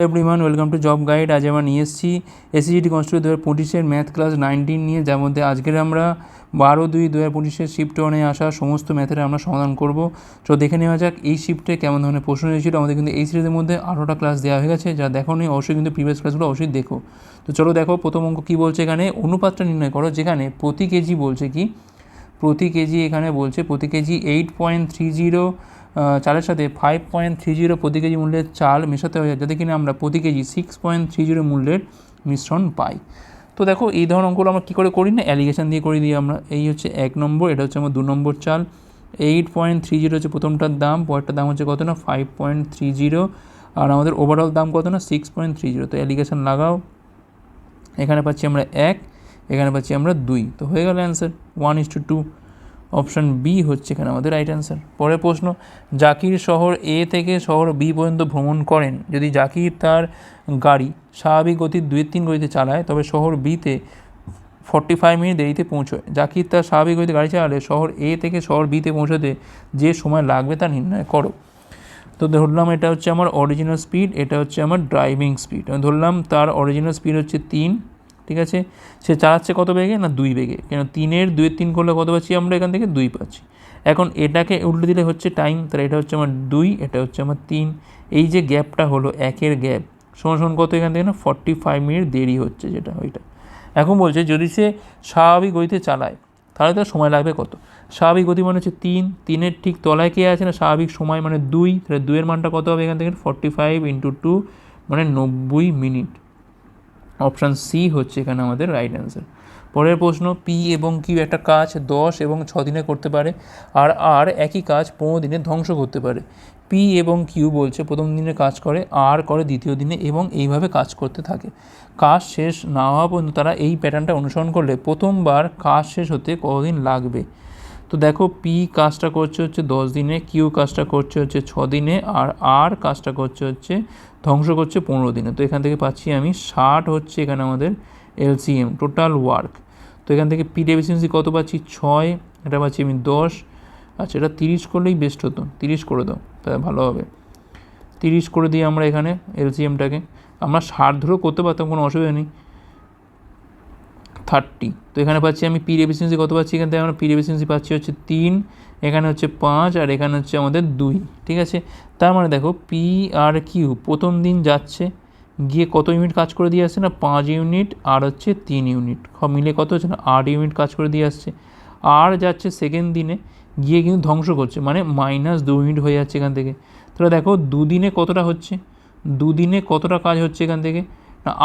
Everyone welcome to job guide আজ আমরা নিয়ে এসেছি এসিজিটি কনস্টিটিউট দু হাজার পঁচিশের ম্যাথ ক্লাস নাইনটিন নিয়ে, যার মধ্যে আজকের আমরা বারো দুই দু হাজার পঁচিশের শিফট ওয়ানে আসা সমস্ত ম্যাথের আমরা সমাধান করব। তো দেখে নেওয়া যাক এই শিফটে কেমন ধরনের প্রশ্ন এসেছিল। আমাদের কিন্তু এই সিরিজের মধ্যে আঠারোটা ক্লাস দেওয়া হয়ে গেছে, যা দেখো নেই অবশ্যই কিন্তু প্রিভিয়াস ক্লাসগুলো অবশ্যই দেখো। তো চলো দেখো প্রথম অঙ্ক কী বলছে এখানে, অনুপাতটা নির্ণয় করো, যেখানে প্রতি কেজি বলছে কি, প্রতি কেজি এখানে বলছে প্রতি K G eight point three zero চালের সাথে ফাইভ পয়েন্ট থ্রি জিরো প্রতি কেজি মূল্যের চাল মেশাতে হয়, যাতে কিনা আমরা প্রতি K G six point three zero মূল্যের মিশ্রণ পাই। তো দেখো, এই ধরনের অঙ্কগুলো আমরা কী করে করি না? অ্যালিগেশন দিয়ে করে দিই আমরা, এই হচ্ছে এক নম্বর, এটা হচ্ছে আমার দু নম্বর চাল। এইট পয়েন্ট থ্রি জিরো হচ্ছে প্রথমটার দাম, পরেরটার দাম হচ্ছে কত না? ফাইভ পয়েন্ট থ্রি জিরো আর আমাদের ওভারঅল দাম কত না? সিক্স পয়েন্ট থ্রি জিরো তো অ্যালিগেশন লাগাও। এখানে পাচ্ছি আমরা এক, এখানে পাচ্ছি আমরা দুই। তো হয়ে গেল answer one is two two option B হচ্ছে এখানে আমাদের রাইট অ্যান্সার পরের প্রশ্ন, জাকির শহর এ থেকে শহর বি পর্যন্ত ভ্রমণ করেন। যদি জাকির তার গাড়ি স্বাভাবিক গতির দুই তিন গতিতে চালায়, তবে শহর বিতে ফর্টি ফাইভ মিনিট দেরিতে পৌঁছয়। জাকির তার স্বাভাবিক গতিতে গাড়ি চালালে শহর এ থেকে শহর বিতে পৌঁছতে যে সময় লাগবে তা নির্ণয় করো। তো ধরলাম এটা হচ্ছে আমার অরিজিনাল স্পিড এটা হচ্ছে আমার ড্রাইভিং স্পিড আমি ধরলাম তার অরিজিনাল স্পিড হচ্ছে তিন। ঠিক আছে? সে চালাচ্ছে কত বেগে? না, দুই বেগে। কেন তিনের দুয়ের তিন করলে কত পাচ্ছি আমরা? এখান থেকে দুই পাচ্ছি। এখন এটাকে উল্টে দিলে হচ্ছে টাইম তাহলে এটা হচ্ছে আমার দুই, এটা হচ্ছে আমার তিন। এই যে গ্যাপটা হলো, একের গ্যাপ, সমান সমান কত এখান থেকে না? ফর্টি ফাইভ মিনিট দেরি হচ্ছে যেটা, ওইটা। এখন বলছে, যদি সে স্বাভাবিক গতিতে চালায়, তাহলে তার সময় লাগবে কত? স্বাভাবিক গতি মানে হচ্ছে তিন। তিনের ঠিক তলায় কে আছে না? স্বাভাবিক সময় মানে দুই। তাহলে দুইয়ের মানটা কত হবে এখান থেকে? ফর্টি ফাইভ ইন্টু টু মানে নব্বই মিনিট। অপশান সি হচ্ছে এখানে আমাদের রাইট অ্যান্সার পরের প্রশ্ন পি এবং কিউ একটা কাজ দশ এবং ছ দিনে করতে পারে, আর আর একই কাজ পনেরো দিনে ধ্বংস করতে পারে। পি এবং কিউ বলছে প্রথম দিনে কাজ করে আর করে দ্বিতীয় দিনে এবং এইভাবে কাজ করতে থাকে। কাজ শেষ না হওয়া পর্যন্ত তারা এই প্যাটার্নটা অনুসরণ করলে প্রথমবার কাজ শেষ হতে কতদিন লাগবে? তো দেখো পি কাজটা করছে হচ্ছে দশ দিনে কিউ কাজটা করছে হচ্ছে ছ দিনে, আর আর কাজটা করছে হচ্ছে, ধ্বংস করছে পনেরো দিনে। তো এখান থেকে পাচ্ছি আমি ষাট হচ্ছে এখানে আমাদের এলসিএম টোটাল ওয়ার্ক তো এখান থেকে পি ডেফিসিয়েন্সি কত পাচ্ছি? ছয়, এটা পাচ্ছি আমি দশ। আচ্ছা এটা তিরিশ করলেই বেস্ট হতো। তিরিশ করে দাও তাহলে ভালো হবে। তিরিশ করে দিই আমরা এখানে এলসিএমটাকে আমরা ষাট ধরেও করতে পারতাম, কোনো অসুবিধা নেই। থার্টি তো এখানে পাচ্ছি আমি পি এফিসিয়েন্সি কত পাচ্ছি? এখান থেকে আমরা পি এফিসিয়েন্সি পাচ্ছি হচ্ছে তিন, এখানে হচ্ছে পাঁচ, আর এখানে হচ্ছে আমাদের দুই। ঠিক আছে? তার মানে দেখো পি আর কিউ প্রথম দিন যাচ্ছে, গিয়ে কত ইউনিট কাজ করে দিয়ে আসছে না? পাঁচ ইউনিট আর হচ্ছে তিন ইউনিট মিলে কত হচ্ছে না? আট ইউনিট কাজ করে দিয়ে আসছে। আর যাচ্ছে সেকেন্ড দিনে, গিয়ে কিন্তু ধ্বংস করছে মানে মাইনাস দু ইউনিট হয়ে যাচ্ছে এখান থেকে। তাহলে দেখো দুদিনে কতটা হচ্ছে? দুদিনে কতটা কাজ হচ্ছে এখান থেকে?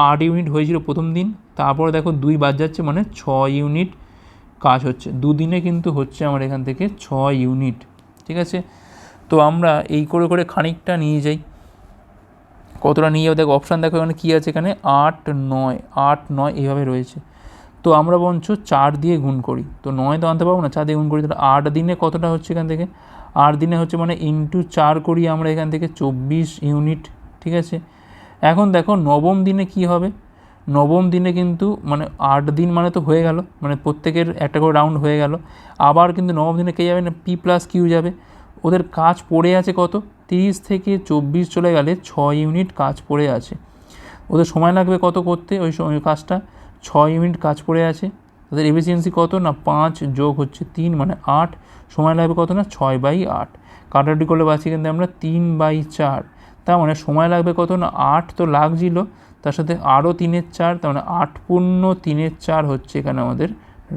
আট ইউনিট হয়েছিল প্রথম দিন, তারপর দেখো দুই বাদ যাচ্ছে মানে ছ ইউনিট কাজ হচ্ছে। দুদিনে কিন্তু হচ্ছে আমার এখান থেকে ছ ইউনিট, ঠিক আছে? তো আমরা এই করে করে খানিকটা নিয়ে যাই। কতটা নিয়ে যাব? দেখো অপশান দেখো এখানে কী আছে এখানে? আট, নয় আট, নয় এইভাবে রয়েছে। তো আমরা বঞ্চ চার দিয়ে গুণ করি। তো নয় তো আনতে পারব না, চার দিয়ে গুণ করি, তাহলে আট দিনে কতটা হচ্ছে এখান থেকে? আট দিনে হচ্ছে মানে ইন্টু চার করি আমরা এখান থেকে চব্বিশ ইউনিট, ঠিক আছে? এখন দেখো নবম দিনে কি হবে? নবম দিনে কিন্তু মানে আট দিন মানে তো হয়ে গেল মানে প্রত্যেকের একটা করে রাউন্ড হয়ে গেল। আবার কিন্তু নবম দিনে কে যাবে না? পি প্লাস কিউ যাবে। ওদের কাজ পড়ে আছে কত? তিরিশ থেকে চব্বিশ চলে গেলে ছয় ইউনিট কাজ পড়ে আছে। ওদের সময় লাগবে কত করতে? ওই সময় কাজটা। ছয় ইউনিট কাজ পড়ে আছে। তাদের এফিসিয়েন্সি কত? না, পাঁচ যোগ হচ্ছে তিন মানে আট। সময় লাগবে কত না? ছয় বাই আট। কাটাটি করলে পাচ্ছি কিন্তু আমরা তিন বাই চার। তার মানে সময় লাগবে কত না? আট তো লাগছিল। তার সাথে আরও তিনের চার, তার মানে আট পূর্ণ তিনের চার হচ্ছে এখানে আমাদের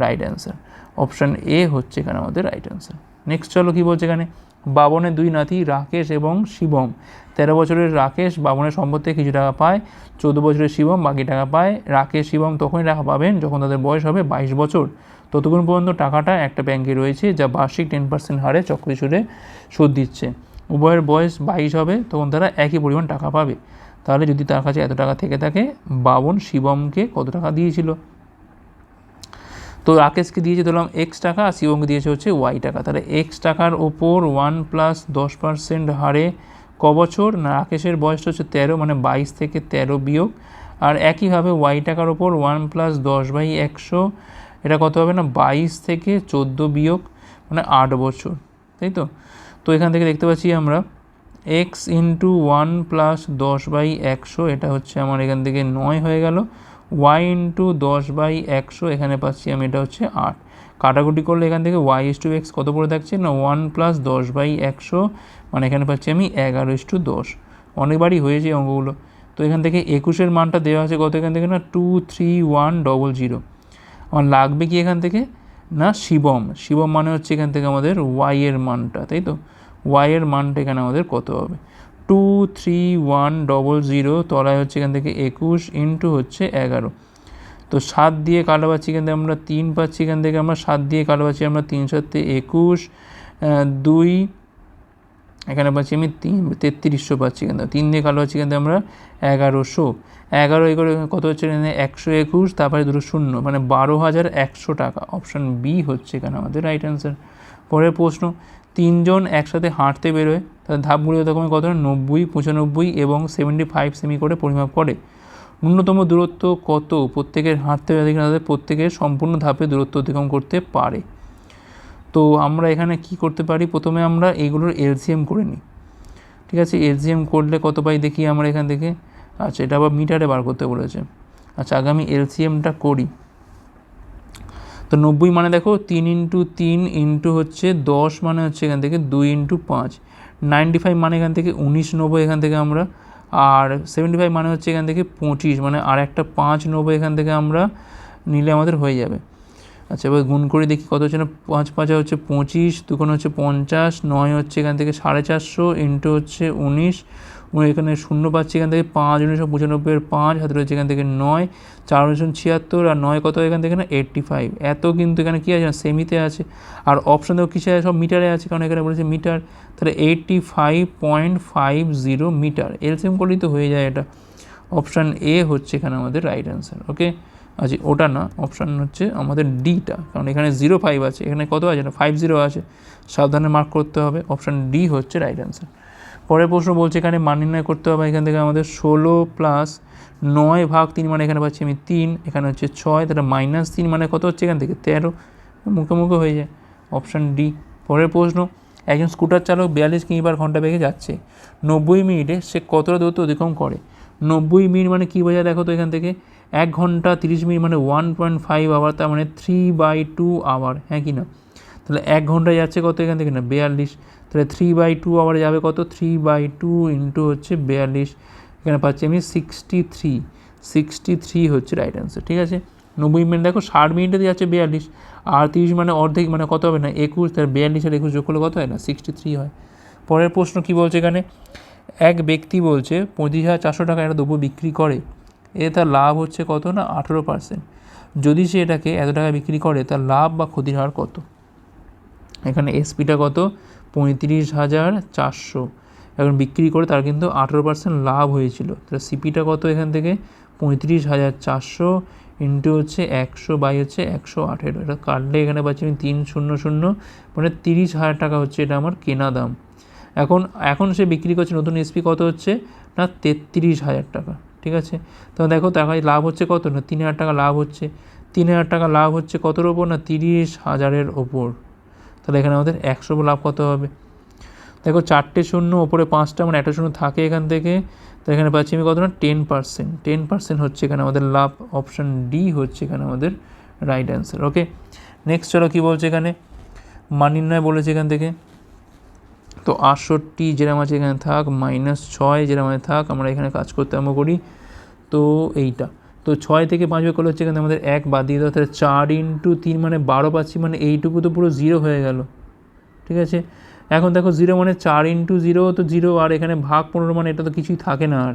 রাইট অ্যান্সার অপশান এ হচ্ছে এখানে আমাদের রাইট অ্যান্সার নেক্সট চলো কী বলছে এখানে? বাবনের দুই নাতি, রাকেশ এবং শিবম। তেরো বছরের রাকেশ বাবনের সম্পদ থেকে কিছু টাকা পায়, চৌদ্দ বছরের শিবম বাকি টাকা পায়। রাকেশ, শিবম তখনই টাকা পাবেন যখন তাদের বয়স হবে বাইশ বছর। ততক্ষণ পর্যন্ত টাকাটা একটা ব্যাংকে রয়েছে, যা বার্ষিক টেন পার্সেন্ট হারে চক্রী সুদে সুদ দিচ্ছে। উভয়ের বয়স বাইশ হবে, তখন তারা একই পরিমাণ টাকা পাবে। তাহলে যদি তার কাছে এত টাকা থেকে থাকে, বাবন শিবমকে কত টাকা দিয়েছিল? তো রাকেশকে দিয়েছে ধরলাম এক্স টাকা, আর শিবমকে দিয়েছে হচ্ছে ওয়াই টাকা। তাহলে এক্স টাকার ওপর ওয়ান প্লাস দশ পার্সেন্ট হারে ক বছর, না রাকেশের বয়সটা হচ্ছে তেরো মানে বাইশ থেকে তেরো বিয়োগ। আর একইভাবে ওয়াই টাকার ওপর ওয়ান প্লাস দশ বাই একশো, এটা কত হবে না, বাইশ থেকে চোদ্দ বিয়োগ মানে আট বছর, তাই তো? তো এখান থেকে দেখতে পাচ্ছি আমরা এক্স ইন্টু ওয়ান প্লাস দশ বাই একশো, এটা হচ্ছে আমার এখান থেকে নয় হয়ে গেল। ওয়াই ইন্টু দশ বাই একশো, এখানে পাচ্ছি আমি এটা হচ্ছে আট। কাটাকুটি করলে এখান থেকে ওয়াই ইস টু এক্স কত পড়ে থাকছে? না ওয়ান প্লাস দশ বাই একশো মানে এখানে পাচ্ছি আমি এগারো ইস টু দশ। অনেকবারই হয়েছে অঙ্কগুলো। তো এখান থেকে একুশের মানটা দেওয়া আছে কত এখান থেকে? না two three one double zero আমার লাগবে কি এখান থেকে? না, শিবম। শিবম মানে হচ্ছে এখান থেকে আমাদের ওয়াই এর মানটা, তাই তো? ওয়াই এর মানটা এখানে আমাদের কত হবে? Two three one double zero তলায় হচ্ছে এখান থেকে একুশ ইন্টু হচ্ছে এগারো। তো সাত দিয়ে কালো পাচ্ছি এখান থেকে আমরা তিন পাচ্ছি এখান থেকে আমরা সাত দিয়ে কালো পাচ্ছি আমরা তিন সাতে একুশ দুই, এখানে পাচ্ছি আমি তিন, তেত্রিশশো পাচ্ছি এখান থেকে। তিন দিয়ে কালো পাচ্ছি এখান থেকে আমরা এগারোশো। এগারো এগারো কত হচ্ছে এখানে একশো একুশ, তারপরে দুটো শূন্য মানে বারো হাজার একশো টাকা। অপশান বি হচ্ছে এখানে আমাদের রাইট অ্যান্সার পরের প্রশ্ন তিনজন একসাথে হাঁটতে বেরোয়, তাদের ধাপগুলো তখন কত? নব্বই, পঁচানব্বই এবং সেভেন্টি ফাইভ সেমি করে পরিমাপ করে। ন্যূনতম দূরত্ব কত? প্রত্যেকের হাঁটতে কিনা তাদের প্রত্যেকের সম্পূর্ণ ধাপে দূরত্ব অতিক্রম করতে পারে। তো আমরা এখানে কি করতে পারি? প্রথমে আমরা এগুলোর এলসিএম করে নিই। ঠিক আছে? এলসিএম করলে কত পাই দেখি আমরা এখান থেকে? আচ্ছা এটা আবার মিটারে বার করতে বলেছে। আচ্ছা আগে আমি এলসিএমটা করি। তো নব্বই মানে দেখো তিন ইন্টু তিন ইন্টু হচ্ছে দশ মানে হচ্ছে এখান থেকে দুই ইন্টু পাঁচ। নাইনটি ফাইভ মানে এখান থেকে উনিশ নেব এখান থেকে আমরা। আর সেভেন্টি ফাইভ মানে হচ্ছে এখান থেকে পঁচিশ মানে আর একটা পাঁচ নেব এখান থেকে আমরা নিলে আমাদের হয়ে যাবে। আচ্ছা এবার গুণ করে দেখি কত হচ্ছে না, পাঁচ পাঁচা হচ্ছে পঁচিশ দুখানে হচ্ছে পঞ্চাশ, নয় হচ্ছে এখান থেকে সাড়ে চারশো, ইন্টু হচ্ছে উনিশ উনি এখানে শূন্য পাচ্ছি এখান থেকে পাঁচ, উনিশশো পঁচানব্বইয়ের পাঁচ, হাতে রয়েছে এখান থেকে নয়, চার, উনিশশো ছিয়াত্তর আর নয় কত এখান থেকে না? এইট্টি ফাইভ এত কিন্তু এখানে কী আছে না? সেমিতে আছে। আর অপশান দেখো কিসে সব মিটারে আছে, কারণ এখানে বলেছে মিটার তাহলে eighty five point five zero metre LCM করলেই তো হয়ে যায় এটা। অপশান এ হচ্ছে এখানে আমাদের রাইট অ্যান্সার ওকে আচ্ছা ওটা না অপশান হচ্ছে আমাদের ডিটা কারণ এখানে জিরো ফাইভ আছে। এখানে কত আছে না? ফাইভ জিরো আছে। সাবধানে মার্ক করতে হবে। অপশান ডি হচ্ছে রাইট অ্যান্সার পরের প্রশ্ন বলছে, এখানে মান নির্ণয় করতে হবে, এখান থেকে আমাদের ষোলো প্লাস নয় ভাগ তিন মানে এখানে পাচ্ছি আমি তিন, এখানে হচ্ছে ছয়, তাহলে মাইনাস তিন মানে কত হচ্ছে এখান থেকে? তেরো। মুখে মুখে হয়ে যায়। অপশান ডি পরের প্রশ্ন, একজন স্কুটার চালক বিয়াল্লিশ কিমি পার ঘণ্টা বেগে যাচ্ছে। নব্বই মিনিটে সে কতটা দূরত্ব অতিক্রম করে? নব্বই মিনিট মানে কী বোঝায় দেখো তো এখান থেকে? এক ঘণ্টা তিরিশ মিনিট মানে ওয়ান পয়েন্ট ফাইভ আওয়ার তার মানে থ্রি বাই টু আওয়ার হ্যাঁ কি না? তাহলে এক ঘন্টায় যাচ্ছে কত এখান থেকে না? বিয়াল্লিশ। তাহলে থ্রি বাই টু আওয়ারে যাবে কত? থ্রি বাই টু ইন্টু হচ্ছে বিয়াল্লিশ। এখানে পাচ্ছি আমি সিক্সটি থ্রি সিক্সটি থ্রি হচ্ছে রাইট অ্যান্সার ঠিক আছে? নব্বই মিনিট, দেখো ষাট মিনিটে দিয়ে যাচ্ছে বিয়াল্লিশ। আর তিরিশ মানে অর্ধেক মানে কত হবে না? একুশ তার বিয়াল্লিশ আর একুশ যোগ করলে কত হয় না? সিক্সটি থ্রি হয়। পরের প্রশ্ন কী বলছে এখানে? এক ব্যক্তি বলছে, পঁচিশ হাজার চারশো টাকা একটা দ্রব্য বিক্রি করে, এতে তার লাভ হচ্ছে কত না? আঠেরো পার্সেন্ট যদি সে এটাকে এত টাকা বিক্রি করে, তার লাভ বা ক্ষতির হার কত? এখানে এসপিটা কত? পঁয়ত্রিশ হাজার চারশো। এখন বিক্রি করে তার কিন্তু আঠেরো পার্সেন্ট লাভ হয়েছিল। তাহলে সিপিটা কত এখান থেকে? পঁয়ত্রিশ হাজার চারশো ইন্টু হচ্ছে একশো বাই হচ্ছে একশো আঠেরো। এটা কাটলে এখানে পাচ্ছি আমি তিন শূন্য শূন্য মানে তিরিশ হাজার টাকা হচ্ছে এটা আমার কেনা দাম। এখন এখন সে বিক্রি করছে নতুন এসপি কত হচ্ছে? না, তেত্রিশ হাজার টাকা, ঠিক আছে? তো দেখো টাকা লাভ হচ্ছে কত? না, তিন হাজার টাকা লাভ হচ্ছে। তিন হাজার টাকা লাভ হচ্ছে কতর ওপর? না, তিরিশ হাজারের ওপর। তাহলে এখানে আমাদের একশো লাভ কত হবে? দেখো চারটে শূন্য, ওপরে পাঁচটা মানে একটা শূন্য থাকে এখান থেকে। তো এখানে পাচ্ছি আমি কত না? টেন পার্সেন্ট টেন পার্সেন্ট হচ্ছে এখানে আমাদের লাভ অপশান ডি হচ্ছে এখানে আমাদের রাইট অ্যান্সার ওকে নেক্সট চলো কী বলছে এখানে? মান নির্ণয় বলেছে এখান থেকে। তো আটষট্টি যেরকম আছে এখানে থাক মাইনাস ছয় যেরকম আছে থাক, আমরা এখানে কাজ করতে আরম্ভ করি। তো এইটা। তো ছয় থেকে পাঁচ বিয়োগ করলে হচ্ছে এখানে আমাদের এক বাদ দিয়ে দেওয়া তাহলে চার ইন্টু তিন মানে বারো পাচ্ছি মানে এইটুকু তো পুরো জিরো হয়ে গেল। ঠিক আছে? এখন দেখো জিরো মানে চার ইন্টু জিরো তো জিরো আর এখানে ভাগ পনেরো মানে এটা তো কিছুই থাকে না আর।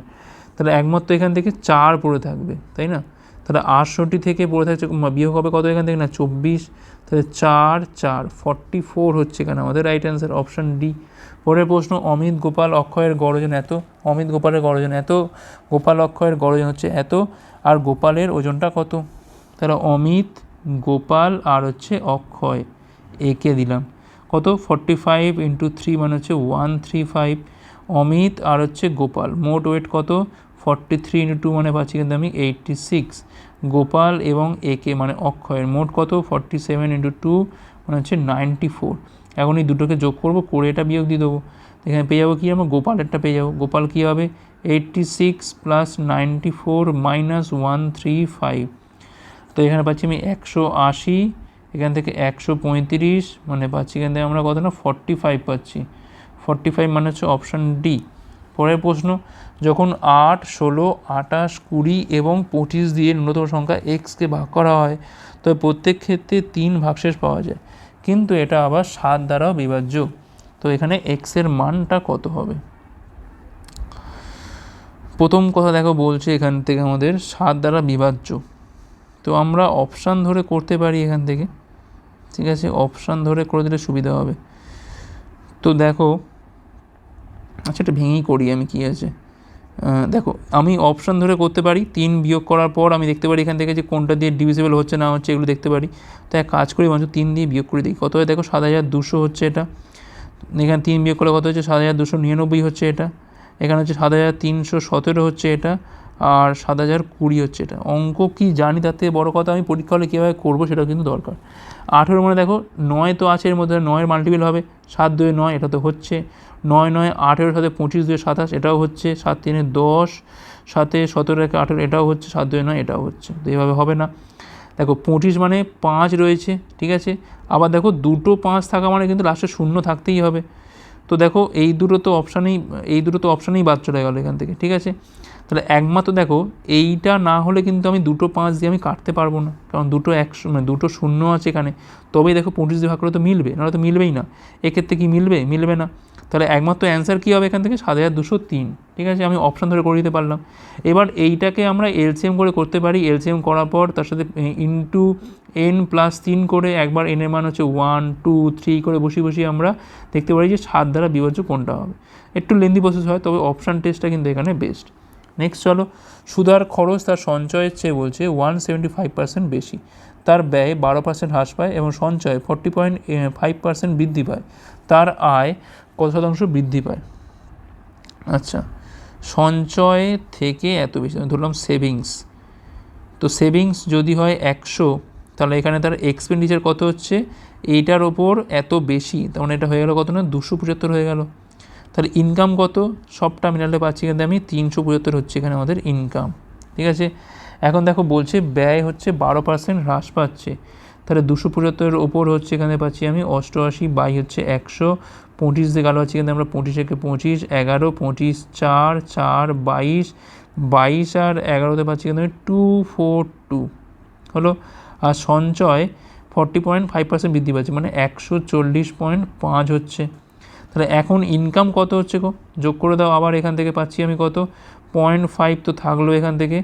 তাহলে একমাত্র এখান থেকে চার পড়ে থাকবে, তাই না? তাহলে আটষট্টি থেকে পড়ে থাকছে বিয়োগ হবে কত এখান থেকে না? চব্বিশ। তাহলে চার চার ফর্টি ফোর হচ্ছে এখানে আমাদের রাইট অ্যান্সার অপশান ডি পরের প্রশ্ন, অমিত গোপাল অক্ষয়ের গড়জন এত? অমিত গোপালের গড়জন এত? গোপাল অক্ষয়ের গড়জন হচ্ছে এত? আর গোপালের ওজনটা কত? তাহলে অমিত, গোপাল আর হচ্ছে অক্ষয়। একে দিলাম। কত? ফর্টি ফাইভ ইন্টু থ্রি মানে হচ্ছে ওয়ান থ্রি ফাইভ অমিত আর হচ্ছে গোপাল। মোট ওয়েট কত? ফর্টি থ্রি ইন্টু টু মানে পাচ্ছি কিন্তু আমি এইটটি সিক্স গোপাল এবং একে মানে অক্ষয়ের। মোট কত? ফর্টি সেভেন ইন্টু টু মানে হচ্ছে নাইনটি ফোর এখন এই দুটোকে যোগ করব, করে এটা বিয়োগ দিয়ে দেবো। এখানে পেয়ে যাব কি আমরা গোপালেরটা পেয়ে যাব। গোপাল কী হবে eighty six plus ninety four minus one three five তো এখানে পাচ্ছি আমি একশো আশি, এখান থেকে একশো পঁয়ত্রিশ মানে পাচ্ছি এখান থেকে আমরা কত না? ফর্টি ফাইভ পাচ্ছি। ফর্টি ফাইভ মানে হচ্ছে অপশান ডি পরের প্রশ্ন, যখন আট, ষোলো, আঠাশ, কুড়ি এবং পঁচিশ দিয়ে ন্যূনতম সংখ্যা এক্সকে ভাগ করা হয় তবে প্রত্যেক ক্ষেত্রে তিন ভাগশেষ পাওয়া যায়। কিন্তু এটা আবার সাত দ্বারাও বিভাজ্য। তো এখানে এক্সের মানটা কত হবে? প্রথম কথা দেখো বলছে এখান থেকে আমাদের সাত দ্বারা বিভাজ্য। তো আমরা অপশান ধরে করতে পারি এখান থেকে। ঠিক আছে? অপশান ধরে করে দিলে সুবিধা হবে। তো দেখো আচ্ছা এটা ভেঙেই করি আমি কী আছে? দেখো, আমি অপশান ধরে করতে পারি, তিন বিয়োগ করার পর আমি দেখতে পারি এখান থেকে যে কোনটা দিয়ে ডিভিজিবল হচ্ছে না হচ্ছে এগুলো দেখতে পারি। তো এক কাজ করি বরঞ্চ তিন দিয়ে বিয়োগ করে দিই। কত হয় দেখো? সাত হাজার দুশো হচ্ছে এটা। এখানে তিন বিয়োগ করলে কত হচ্ছে? সাত হাজার দুশো নিরানব্বই হচ্ছে এটা। এখানে হচ্ছে সাত হাজার তিনশো সতেরো হচ্ছে এটা। আর সাত হাজার কুড়ি হচ্ছে এটা। অঙ্ক কি জানি? থেকে বড়ো কথা আমি পরীক্ষা হলে কীভাবে করব সেটাও কিন্তু দরকার। আঠেরো মানে দেখো, নয় তো আছে এর মধ্যে। নয়ের মাল্টিপল হবে। সাত দুয়ে নয়, এটা তো হচ্ছে। নয় নয় আঠেরোর সাথে পঁচিশ দুয়ে সাতাশ, এটাও হচ্ছে। সাত তিনে দশ, সাতে সতেরো একে আঠেরো, এটাও হচ্ছে। সাত দুয়ে নয়, এটাও হচ্ছে। তো এইভাবে হবে না। দেখো পঁচিশ মানে পাঁচ রয়েছে, ঠিক আছে? আবার দেখো দুটো পাঁচ থাকা মানে কিন্তু লাস্টে শূন্য থাকতেই হবে। তো দেখো এই দুটো তো অপশানেই এই দুটো তো অপশানেই বাদ চলে গেলো এখান থেকে, ঠিক আছে? তাহলে একমাত্র দেখো এইটা না হলে কিন্তু আমি দুটো পাঁচ দিয়ে আমি কাটতে পারব না, কারণ দুটো একশো মানে দুটো শূন্য আছে এখানে। তবেই দেখো পঁচিশ দিয়ে ভাগ করে তো মিলবে, নাহলে তো মিলবেই না। এক্ষেত্রে কি মিলবে? মিলবে না। তাহলে একমাত্র অ্যান্সার কী হবে এখান থেকে? সাত হাজার দুশো তিন। ঠিক আছে? আমি অপশান ধরে করে দিতে পারলাম। এবার এইটাকে আমরা এলসিএম করে করতে পারি। এলসিএম করার পর তার সাথে ইনটু এন প্লাস তিন করে একবার এনের মান হচ্ছে ওয়ান টু থ্রি করে বসিয়ে বসিয়ে আমরা দেখতে পারি যে সাত দ্বারা বিভাজ্য কোনটা হবে। একটু লেন্দি প্রসেস হয়, তবে অপশান টেস্টটা কিন্তু এখানে বেস্ট নেক্সট চলো। সুদার খরচ তার সঞ্চয়ের চেয়ে বলছে ওয়ান সেভেন্টি ফাইভ পার্সেন্ট বেশি। তার ব্যয় বারো পার্সেন্ট হ্রাস পায় এবং সঞ্চয় ফর্টি পয়েন্ট ফাইভ পার্সেন্ট বৃদ্ধি পায়। তার আয় কত শতাংশ বৃদ্ধি পায়? আচ্ছা সঞ্চয় থেকে এত বেশি ধরলাম সেভিংস তো সেভিংস যদি হয় একশো, তাহলে এখানে তার এক্সপেন্ডিচার কত হচ্ছে? এইটার ওপর এত বেশি তখন এটা হয়ে গেল কত না? দুশো পঁচাত্তর হয়ে গেল। তাহলে ইনকাম কত? সবটা মিলালে পাচ্ছি কিন্তু আমি তিনশো পঁচাত্তর হচ্ছে এখানে আমাদের ইনকাম ঠিক আছে? এখন দেখো বলছে ব্যয় হচ্ছে বারো পার্সেন্ট হ্রাস পাচ্ছে। তাহলে দুশো পঁচাত্তরের ওপর হচ্ছে এখানে পাচ্ছি আমি অষ্টআশি, বাই হচ্ছে একশো পঁচিশ দিয়ে গেল হচ্ছে কিন্তু আমরা পঁচিশ একে পঁচিশ, এগারো, পঁচিশ, চার চার, বাইশ বাইশ আর এগারোতে পাচ্ছি কিন্তু টু ফোর টু হলো? আর সঞ্চয় ফর্টি পয়েন্ট ফাইভ পার্সেন্ট বৃদ্ধি পাচ্ছে মানে একশো চল্লিশ পয়েন্ট পাঁচ হচ্ছে। তাহলে এখন ইনকাম কত হচ্ছে গো? যোগ করে দাও, আবার এখান থেকে পাচ্ছি আমি কত? পয়েন্ট ফাইভ তো থাকল এখান থেকে।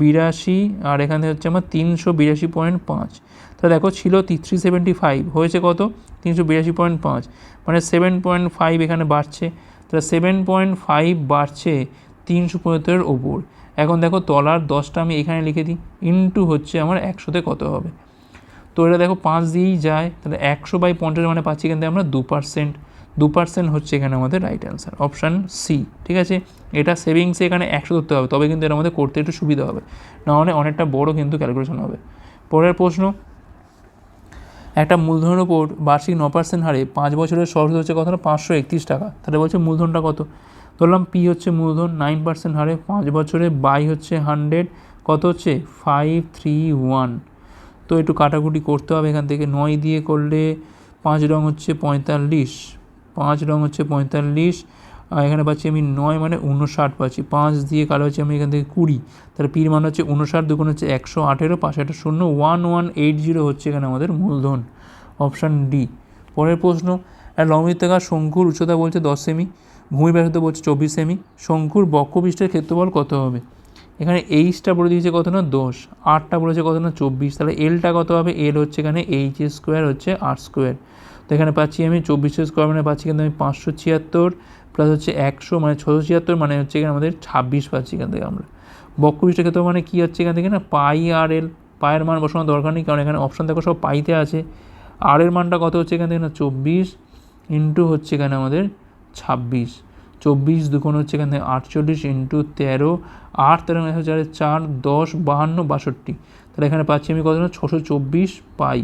বিরাশি, আর এখান হচ্ছে আমার তিনশো বিরাশি পয়েন্ট পাঁচ। তাহলে দেখো ছিল থ্রি সেভেন্টি ফাইভ হয়েছে কত? তিনশো বিরাশি পয়েন্ট পাঁচ। মানে সেভেন পয়েন্ট ফাইভ এখানে বাড়ছে। তাহলে সেভেন পয়েন্ট ফাইভ বাড়ছে তিনশো পঁচাত্তরের ওপর। এখন দেখো তলার দশটা আমি এখানে লিখে দিই। ইন্টু হচ্ছে আমার একশোতে কত হবে? তো এটা দেখো পাঁচ দিয়েই যায়। তাহলে একশো বাই পঞ্চাশ মানে পাচ্ছি থেকে আমরা দু পার্সেন্ট দু পার্সেন্ট হচ্ছে এখানে আমাদের রাইট অ্যান্সার অপশান সি ঠিক আছে? এটা সেভিংসে এখানে একশো ধরতে হবে, তবে কিন্তু এর আমাদের করতে একটু সুবিধা হবে নাহলে অনেকটা বড় কিন্তু ক্যালকুলেশন হবে। পরের প্রশ্ন, একটা মূলধনের ওপর বার্ষিক ন পার্সেন্ট হারে পাঁচ বছরের সহজ হচ্ছে না পাঁচশো একত্রিশ টাকা, তাহলে বলছে মূলধনটা কত? ধরলাম পি হচ্ছে মূলধন নাইন পার্সেন্ট হারে পাঁচ বছরে বাই হচ্ছে হান্ড্রেড কত হচ্ছে? ফাইভ থ্রি ওয়ান তো একটু কাটাকুটি করতে হবে এখান থেকে, নয় দিয়ে করলে পাঁচ রং হচ্ছে পঁয়তাল্লিশ। পাঁচ রং হচ্ছে পঁয়তাল্লিশ, আর এখানে পাচ্ছি আমি নয় মানে উনষাট পাচ্ছি। পাঁচ দিয়ে কালো হচ্ছে আমি এখান থেকে কুড়ি। তাহলে পির মান হচ্ছে উনষাট দুগুণ হচ্ছে একশো আঠেরো, পাশে একটা শূন্য, ওয়ান ওয়ান এইট জিরো হচ্ছে এখানে আমাদের মূলধন, অপশান ডি। পরের প্রশ্ন লম্বিতাকার শঙ্কুর উচ্চতা বলছে দশ সেমি, ভূমি ব্যাসার্ধ বলছে চব্বিশ সেমি, শঙ্কুর বক্ষপৃষ্ঠের ক্ষেত্রফল কত হবে? এখানে এইচটা বলে দিয়েছে কত না দশ আটটা বলেছে কত না চব্বিশ, তাহলে এলটা কত হবে? এল হচ্ছে এখানে এইচ স্কোয়ার হচ্ছে আর স্কোয়ার তো এখানে পাচ্ছি আমি চব্বিশশো স্কোয়ার মানে পাচ্ছি কিন্তু আমি পাঁচশো ছিয়াত্তর প্লাস হচ্ছে একশো মানে ছশো ছিয়াত্তর মানে হচ্ছে এখানে আমাদের ছাব্বিশ পাচ্ছি এখান থেকে আমরা। বক্ষপৃষ্ঠের ক্ষেত্রে মানে কী হচ্ছে এখান থেকে না? পাই আর এল, পায়ের মান বসানোর দরকার নেই, কারণ এখানে অপশান দেখো সব পাইতে আছে। আর এর মানটা কত হচ্ছে এখান থেকে না? চব্বিশ ইন্টু হচ্ছে এখানে আমাদের ছাব্বিশ। চব্বিশ দুগুণ হচ্ছে এখান থেকে আটচল্লিশ ইন্টু তেরো। আট তেরো হচ্ছে চার, দশ, বাহান্ন, বাষট্টি। তাহলে এখানে পাচ্ছি আমি কত না? ছশো চব্বিশ পাই।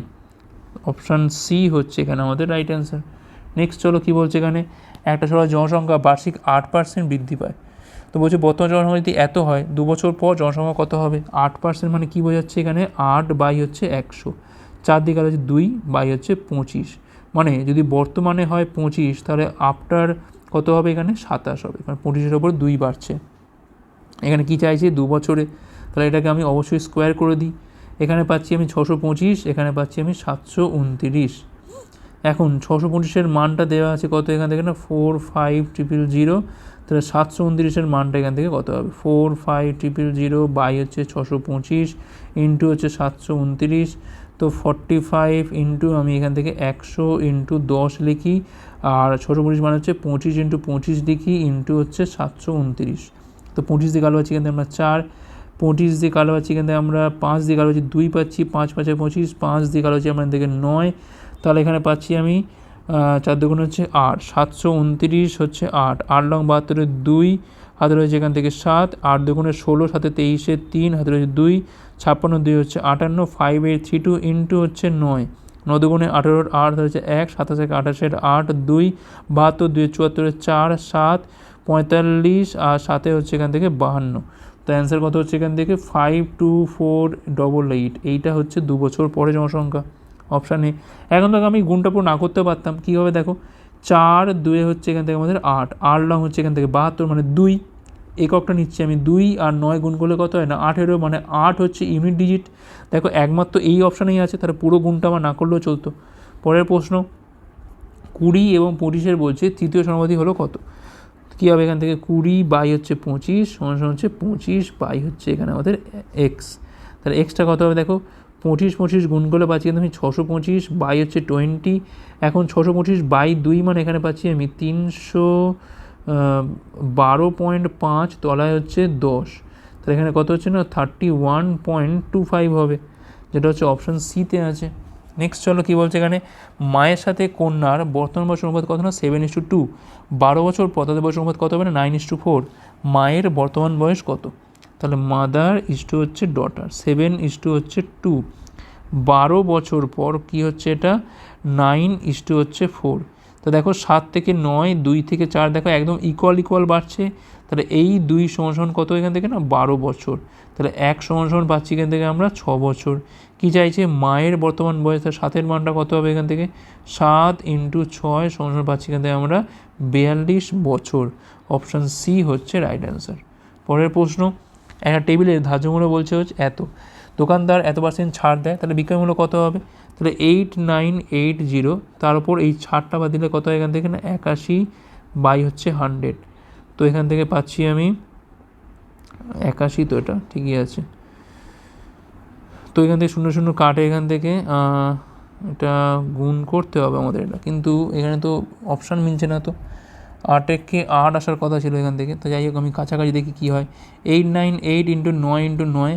অপশান সি হচ্ছে এখানে আমাদের রাইট অ্যান্সার নেক্সট চলো কী বলছে এখানে? একটা শহরের জনসংখ্যা বার্ষিক আট পার্সেন্ট বৃদ্ধি পায়। তো বলছে বর্তমান জনসংখ্যা যদি এত হয়, দু বছর পর জনসংখ্যা কত হবে? আট পার্সেন্ট মানে কী বোঝাচ্ছে এখানে? আট বাই হচ্ছে একশো। চার দিকে আর হচ্ছে দুই বাই হচ্ছে পঁচিশ। মানে যদি বর্তমানে হয় পঁচিশ, তাহলে আফটার কত হবে এখানে? সাতাশ হবে। কারণ পঁচিশের ওপর দুই বাড়ছে। এখানে কী চাইছে? দু বছরে। তাহলে এটাকে আমি অবশ্যই স্কোয়ার করে দিই। এখানে পাচ্ছি আমি ছশো পঁচিশ, এখানে পাচ্ছি আমি সাতশো উনতিরিশ। এখন ছশো পঁচিশের মানটা দেওয়া আছে কত এখান থেকে না? ফোর ফাইভ ট্রিপল জিরো তাহলে সাতশো উনত্রিশের মানটা এখান থেকে কত হবে? Four five triple zero by হচ্ছে ছশো পঁচিশ ইন্টু হচ্ছে সাতশো উনত্রিশ। তো ফর্টি ফাইভ ইন্টু আমি এখান থেকে একশো ইন্টু দশ লিখি, আর ছশো পঁচিশ মানে হচ্ছে পঁচিশ ইন্টু পঁচিশ লিখি ইন্টু হচ্ছে সাতশো উনত্রিশ। তো পঁচিশ দিয়ে কালো আছে এখান থেকে আমরা চার পঁচিশ দিয়ে কালো পাচ্ছি এখান থেকে আমরা পাঁচ দিয়ে কালো পাচ্ছি দুই পাচ্ছি, পাঁচ পাঁচে পঁচিশ, পাঁচ দিয়ে কালো পাচ্ছি আমরা থেকে নয়। তাহলে এখানে পাচ্ছি আমি চার দুগুণ হচ্ছে আট, সাতশো উনত্রিশ হচ্ছে আট আট লং বাহাত্তরের দুই, হাতে রয়েছে এখান থেকে সাত, আট দুগুণে ষোলো, সাথে তেইশে তিন, হাতে রয়েছে দুই, ছাপ্পান্ন দুই হচ্ছে আটান্ন five eight three two into হচ্ছে নয়, ন দুগুণে আঠেরোর আট হচ্ছে এক সাতাশ এক আঠাশের আট, দুই, বাহাত্তর দুই চুয়াত্তরের চার, সাত, পঁয়তাল্লিশ, আর সাথে হচ্ছে এখান থেকে বাহান্ন। তো অ্যান্সার কত হচ্ছে এখান থেকে? Five two four double eight এইটা হচ্ছে দু বছর পরে জনসংখ্যা। অপশান এ এখন তো আমি গুণটা পুরো না করতে পারতাম। কীভাবে দেখো? চার দুয়ে হচ্ছে এখান থেকে আমাদের আট। আট লং হচ্ছে এখান থেকে বাহাত্তর মানে দুই। এককটা নিচ্ছি আমি দুই আর নয় গুণ করলে কত হয় না? আঠেরো মানে আট হচ্ছে ইউনিট ডিজিট দেখো একমাত্র এই অপশানেই আছে, তাহলে পুরো গুণটা আমার না করলেও চলতো। পরের প্রশ্ন। কুড়ি এবং পঁচিশের বলছে তৃতীয় সমাধি হলো কত? কী হবে এখান থেকে? কুড়ি বাই হচ্ছে পঁচিশ সমান সমান হচ্ছে পঁচিশ বাই হচ্ছে এখানে আমাদের এক্স তাহলে এক্সটা কত হবে দেখো? পঁচিশ পঁচিশ গুণ করলে পাচ্ছি কিন্তু আমি ছশো পঁচিশ বাই হচ্ছে টোয়েন্টি এখন ছশো পঁচিশ বাই দুই মানে এখানে পাচ্ছি আমি তিনশো বারো পয়েন্ট পাঁচ তলায় হচ্ছে দশ। তাহলে এখানে কত হচ্ছে না? Thirty one point two five হবে। যেটা হচ্ছে অপশান সিতে আছে। নেক্সট চলো কী বলছে এখানে? মায়ের সাথে কন্যার বর্তমান বয়স অনুপাত কত না সেভেন ইস টু টু বারো বছর তাদের বয়স অনুপাত কত হবে? না নাইন ইস টু ফোর মায়ের বর্তমান বয়স কত? তাহলে মাদার ইস টু হচ্ছে ডটার সেভেন ইস টু হচ্ছে টু বারো বছর পর কি হচ্ছে এটা? নাইন ইস টু হচ্ছে ফোর তো দেখো, সাত থেকে নয়, দুই থেকে চার দেখো, একদম ইকুয়াল ইকুয়াল বাড়ছে। তাহলে এই দুই সমান কত এখান থেকে না? বারো বছর। তাহলে এক সমান সমান পাচ্ছি এখান থেকে আমরা ছ বছর। কি চাইছে? মায়ের বর্তমান বয়স তার সাতের মানটা কত হবে এখান থেকে? সাত ইন্টু ছয় সমান সমান পাচ্ছি এখান থেকে আমরা বিয়াল্লিশ বছর। অপশান সি হচ্ছে রাইট অ্যান্সার। পরের প্রশ্ন, একটা টেবিলের ধার্য মূল্য বলছে হচ্ছে এত। দোকানদার এত পার্সেন্ট ছাড় দেয়, তাহলে বিক্রয় মূল্য কত হবে? তাহলে এইট নাইন এইট জিরো তার উপর এই ছাড়টা বাদ দিলে কত হয় এখান থেকে না? একাশি বাই হচ্ছে হান্ড্রেড তো এখান থেকে পাচ্ছি আমি একাশি, তো এটা ঠিকই আছে। তো এখান থেকে শূন্য শূন্য কাটে এখান থেকে এটা গুণ করতে হবে আমাদের এটা। কিন্তু এখানে তো অপশান মিলছে না তো। আটেককে আট আসার কথা ছিল এখান থেকে। তো যাই হোক, আমি কাছাকাছি দেখি কী হয়। এইট নাইন এইট ইন্টু নয় ইন্টু নয়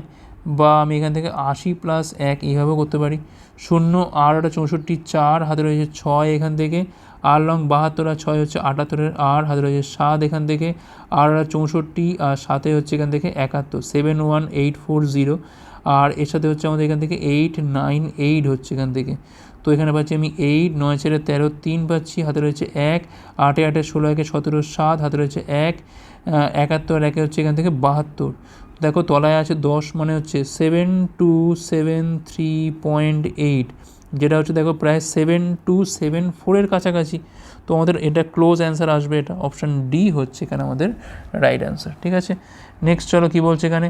বা আমি এখান থেকে আশি প্লাস এক এইভাবেও করতে পারি। শূন্য আট আটা চৌষট্টি, চার হাতে রয়েছে ছয় এখান থেকে। আর লং বাহাত্তর আর ছয় হচ্ছে আটাত্তরের আর হাতে রয়েছে সাত এখান থেকে, আর চৌষট্টি আর সাথে হচ্ছে এখান থেকে একাত্তর seven one eight four zero আর এর সাথে হচ্ছে আমাদের এখান থেকে এইট নাইন এইট হচ্ছে এখান থেকে। তো এখানে পাচ্ছি আমি এইট নয় ছেড়ে তেরো, তিন পাচ্ছি, হাতে রয়েছে এক, আটে আটে ষোলো, একে সতেরো, সাত, হাতে রয়েছে এক একাত্তর একে হচ্ছে এখান থেকে বাহাত্তর। দেখো তলায় আছে দশ মানে হচ্ছে seven two seven three point eight যেটা হচ্ছে দেখো প্রায় সেভেন টু সেভেন ফোরের কাছাকাছি। তো আমাদের এটা ক্লোজ অ্যান্সার আসবে, এটা অপশান ডি হচ্ছে এখানে আমাদের রাইট অ্যান্সার ঠিক আছে? নেক্সট চলো কী বলছে এখানে?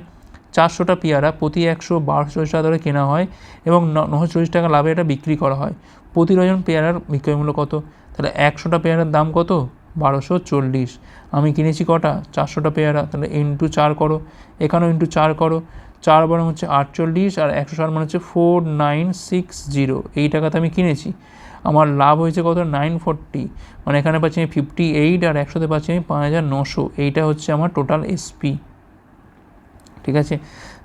চারশোটা পেয়ারা প্রতি একশো বারোশো চল্লিশ টাকা ধরে কেনা হয় এবং নশো চল্লিশ টাকা লাভে এটা বিক্রি করা হয়। প্রতি ডজন পেয়ারার বিক্রয় মূল্য কত? তাহলে একশোটা পেয়ারার দাম কত? বারোশো চল্লিশ। আমি কিনেছি কটা? চারশোটা পেয়ারা। তাহলে ইন্টু চার করো। এখানেও ইন্টু চার করো। চার বরং হচ্ছে আটচল্লিশ আর একশো ষাট মানে হচ্ছে ফোর নাইন সিক্স জিরো এই টাকাতে আমি কিনেছি। আমার লাভ হয়েছে কত? নাইন ফোরটি মানে এখানে পাচ্ছি আমি ফিফটি এইট আর একশোতে পাচ্ছি আমি পাঁচ হাজার নশো। এইটা হচ্ছে আমার টোটাল এসপি ঠিক আছে?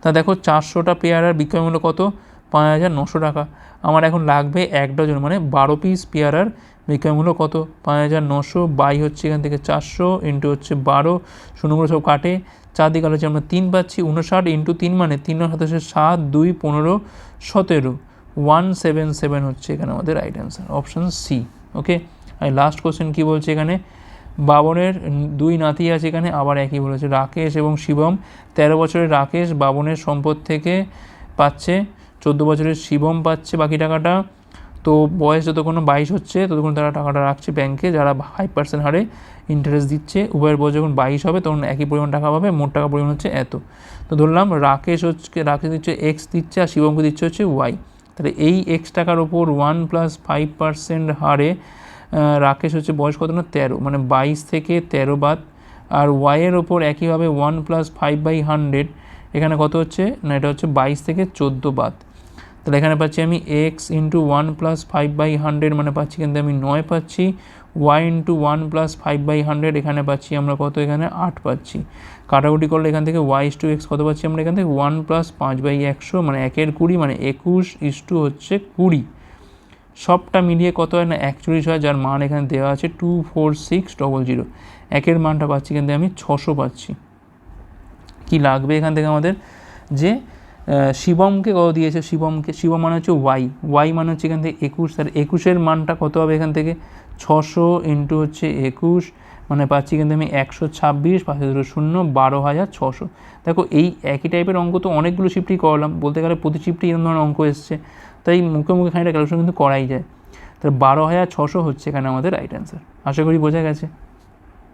তা দেখো চারশোটা পেয়ারার বিক্রয় মূল্য কত? পাঁচ হাজার নশো টাকা। আমার এখন লাগবে এক ডজন মানে বারো পিস পেয়ারার বিক্রয় মূল্য কত? পাঁচ হাজার নশো, বাই হচ্ছে এখান থেকে চারশো ইন্টু হচ্ছে বারো শূন্যগুলো সব কাটে। চারদিকে হচ্ছে আমরা তিন পাচ্ছি উনষাট ইন্টু তিন মানে তিন সাতাশে সাত, দুই পনেরো, সতেরো। ওয়ান সেভেন সেভেন হচ্ছে এখানে আমাদের right answer option C okay আর লাস্ট কোশ্চেন কী বলছে এখানে? বাবনের দুই নাতি আছে এখানে, আবার একই বলেছে, রাকেশ এবং শিবম। তেরো বছরের রাকেশ বাবনের সম্পদ থেকে পাচ্ছে, চোদ্দ বছরের শিবম পাচ্ছে বাকি টাকাটা। তো বয়স যতক্ষণ বাইশ হচ্ছে, ততক্ষণ তারা টাকাটা রাখছে ব্যাংকে যারা ফাইভ পার্সেন্ট হারে ইন্টারেস্ট দিচ্ছে। উভয়ের বয়স যখন বাইশ হবে, তখন একই পরিমাণ টাকা পাবে, মোট টাকা পরিমাণ হচ্ছে এত। তো ধরলাম, রাকেশ হচ্ছে, রাকেশ দিচ্ছে এক্স দিচ্ছে আর শিবমকে দিচ্ছে হচ্ছে ওয়াই তাহলে এই এক্স টাকার ওপর ওয়ান প্লাস ফাইভ পার্সেন্ট হারে রাকেশ হচ্ছে বয়স কত না? তেরো। মানে বাইশ থেকে তেরো বাদ। আর ওয়াইয়ের ওপর একইভাবে one plus five by hundred এখানে কত হচ্ছে? না, এটা হচ্ছে বাইশ থেকে চোদ্দ বাদ। তাহলে এখানে পাচ্ছি আমি x into one plus five by hundred মানে পাচ্ছি কিন্তু আমি নয় পাচ্ছি। Y into one plus five by hundred এখানে পাচ্ছি আমরা কত এখানে? আট পাচ্ছি। কাটাকুটি করলে এখান থেকে ওয়াই ইস টু এক্স কত পাচ্ছি আমরা এখান থেকে? ওয়ান প্লাস পাঁচ বাই একশো মানে একের কুড়ি মানে একুশ ইস টু হচ্ছে কুড়ি। সবটা মিলিয়ে কত হয় না? একচল্লিশ হয়, যার মান এখানে দেওয়া আছে two four six double zero একের মানটা পাচ্ছি কিন্তু আমি ছশো পাচ্ছি। কি লাগবে এখান থেকে আমাদের? যে শিবমকে কত দিয়েছে? শিবমকে শিবম মানে হচ্ছে ওয়াই ওয়াই মানে হচ্ছে এখান থেকে একুশ। আর একুশের মানটা কত হবে এখান থেকে? ছশো ইন্টু হচ্ছে একুশ। মানে পাচ্ছি কিন্তু আমি একশো ছাব্বিশ, পাঁচশো দুটো শূন্য, বারো হাজার ছশো। দেখো, এই একই টাইপের অঙ্ক তো অনেকগুলো শিফটই করলাম। বলতে গেলে প্রতি শিফটে এরকম ধরনের অঙ্ক এসছে। তাই মুখে মুখে খানিকটা ক্যালকুলেশন কিন্তু করাই যায়। তাহলে বারো হাজার ছশো হচ্ছে এখানে আমাদের রাইট অ্যান্সার আশা করি বোঝা গেছে।